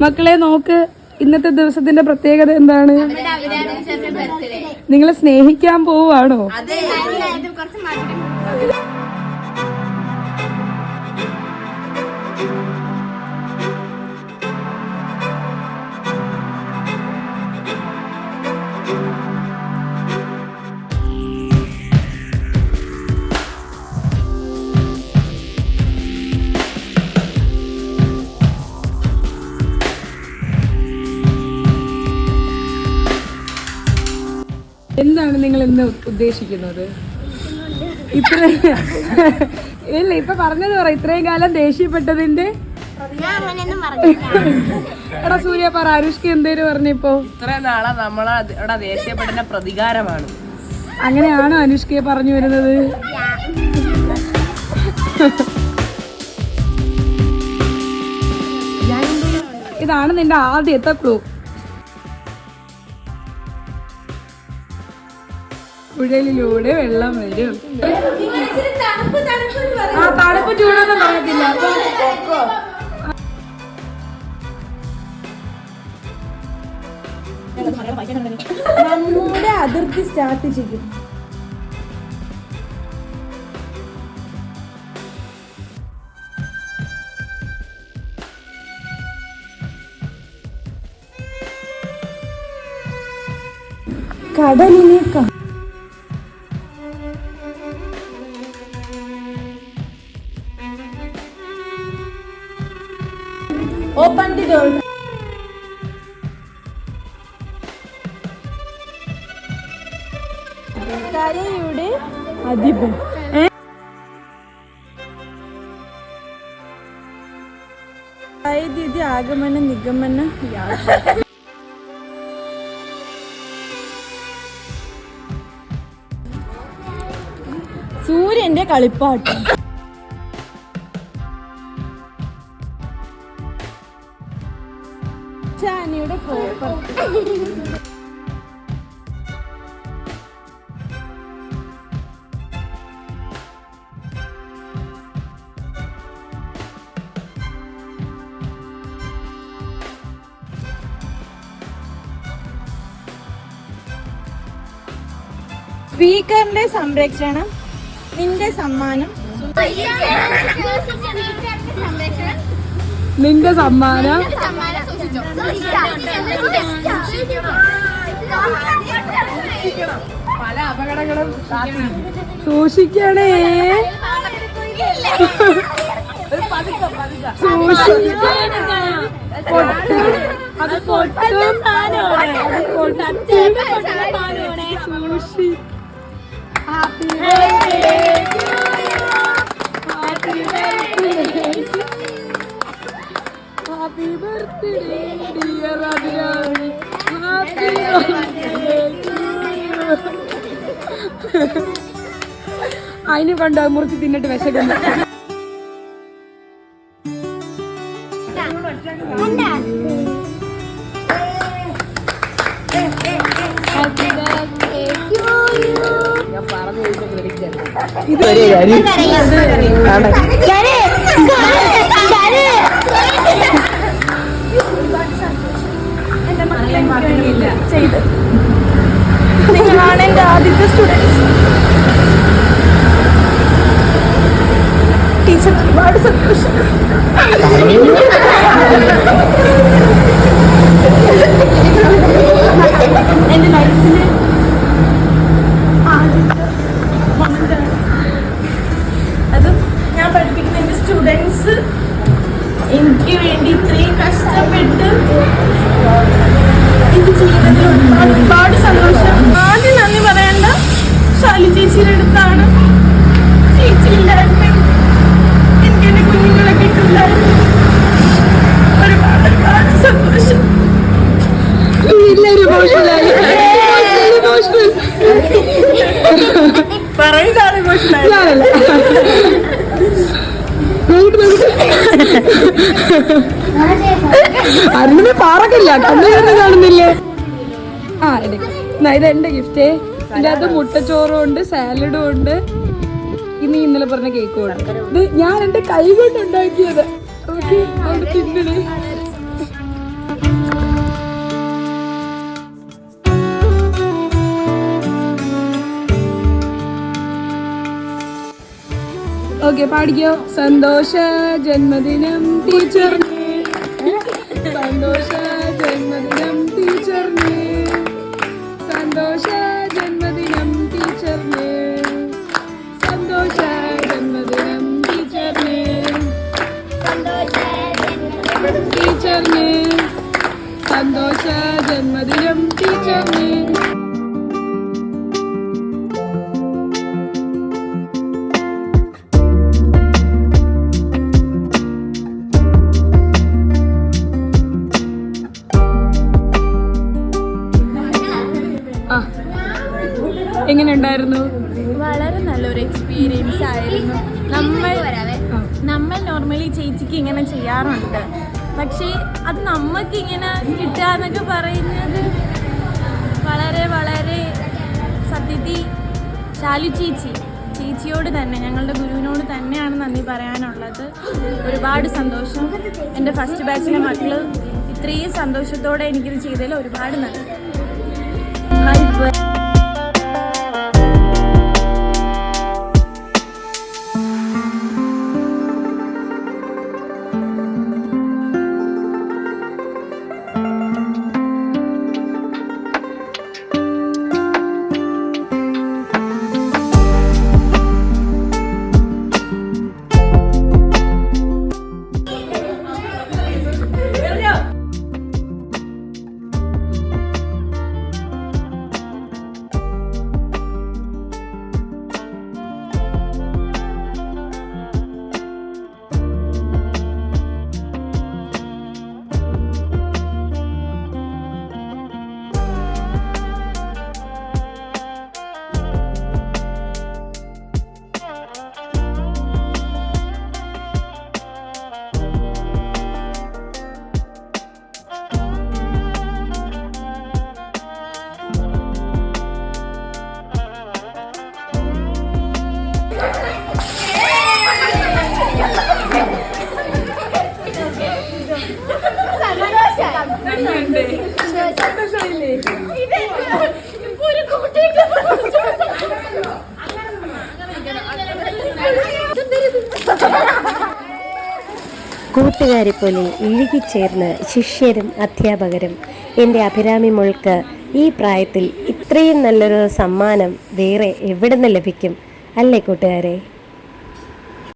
മക്കളെ നോക്ക് ഇന്നത്തെ ദിവസത്തിന്റെ പ്രത്യേകത എന്താണ്? നിങ്ങളെ സ്നേഹിക്കാൻ പോവാണോ എന്താണ് നിങ്ങൾ ഇന്ന് ഉദ്ദേശിക്കുന്നത്? ഇത്ര ഇല്ല ഇപ്പൊ പറഞ്ഞത് പറ ഇത്രയും കാലം ദേഷ്യപ്പെട്ടതിന്റെ? എടാ സൂര്യ പറ അനുഷ്ക എന്തേലും പറഞ്ഞിപ്പോ ഇത്ര നാളെ നമ്മളെ ഇവിടെ ദേഷ്യപ്പെടുന്ന പ്രതികാരമാണ്. അങ്ങനെയാണോ അനുഷ്കയെ പറഞ്ഞു വരുന്നത്? ഇതാണ് നിന്റെ ആദ്യത്തെ ക്ലൂ പുഴയിലൂടെ വെള്ളം വരും. ആ തണുപ്പ് ചൂടൊന്നും പറയത്തില്ല നമ്മുടെ അതിർത്തി സ്റ്റാർട്ട് ചെയ്യും. കടലിനെ ഓപ്പൺ ദി ഡോർ കരയുടെ അധിപൻ വൈദ്യുതി ആഗമന നിഗമന യാത്ര സൂര്യന്റെ കളിപ്പാട്ടം. ചാനിയുടെ പ്രോപ്പർട്ടി സ്പീക്കറിന്റെ സംരക്ഷണം നിന്റെ സമ്മാനം നിന്റെ സമ്മാനം പല അപകടങ്ങളും സൂക്ഷിക്കണേ സൂക്ഷിക്കണേ പൊട്ടും. അത് പൊട്ടും അത് പൊട്ടും സൂക്ഷി happy birthday happy birthday happy birthday dear Abhirami happy birthday അതിന് കണ്ടോ മുറിച്ച് തിന്നിട്ട് വിശക്കുന്നു ഇത് എനിക്ക് വേണ്ടി ഇത്രയും കഷ്ടപ്പെട്ട് എനിക്ക് ജീവിതത്തിൽ ഒരുപാട് ഒരുപാട് സന്തോഷം. ആദ്യം നന്ദി പറയേണ്ട. ശാലി ചേച്ചിയുടെ അടുത്താണ്. ചേച്ചി ഇല്ലായിരുന്നു എനിക്ക് എന്റെ കുഞ്ഞുങ്ങളെ കിട്ടില്ലായിരുന്നു കാണുന്നില്ല കണ്ണുകയറി കാണുന്നില്ലേ? ആ എടുക്കാം. ഇത് എന്റെ ഗിഫ്റ്റേ ഇതിന്റെ അകത്ത് മുട്ടച്ചോറും ഉണ്ട് സാലഡും ഉണ്ട്. ഇന്ന് ഇന്നലെ പറഞ്ഞ കേക്കും ഉണ്ട്. ഇത് ഞാൻ എന്റെ കൈ കൊണ്ട് ഉണ്ടാക്കിയത്. ഓക്കെ അവിടെ തിന്നണേ. ഓക്കെ പാടിക്കോ. സന്തോഷ ജന്മദിനം ടീച്ചർ സന്തോഷ ജന്മദിനം ടീച്ചറിന്. സന്തോഷ ജന്മദിനം ടീച്ചറിന്. സന്തോഷ ജന്മദിനം ടീച്ചറിന്. ടീച്ചറിന്. സന്തോഷ ജന്മദിനം ടീച്ചറിന്. ഉണ്ടായിരുന്നു വളരെ നല്ലൊരു എക്സ്പീരിയൻസ് ആയിരുന്നു. നമ്മൾ നമ്മൾ നോർമലി ചേച്ചിക്ക് ഇങ്ങനെ ചെയ്യാറുണ്ട്. പക്ഷേ അത് നമുക്ക് ഇങ്ങനെ കിട്ടാന്നൊക്കെ പറയുന്നത് വളരെ വളരെ സത്യത്തിൽ ശാലു ചേച്ചി ചേച്ചിയോട് തന്നെ ഞങ്ങളുടെ ഗുരുവിനോട് തന്നെയാണ് നന്ദി പറയാനുള്ളത്. ഒരുപാട് സന്തോഷം. എന്റെ ഫസ്റ്റ് ബാച്ചിലെ മക്കൾ ഇത്രയും സന്തോഷത്തോടെ എനിക്കിത് ചെയ്തതിൽ ഒരുപാട് നന്ദി. കൂട്ടുകാരെ പോലെ ഇഴുകിച്ചേർന്ന് ശിഷ്യരും അധ്യാപകരും എന്റെ അഭിരാമി മുൾക്ക് ഈ പ്രായത്തിൽ ഇത്രയും നല്ലൊരു സമ്മാനം വേറെ എവിടെ നിന്ന് ലഭിക്കും? അല്ലേ കൂട്ടുകാരെ?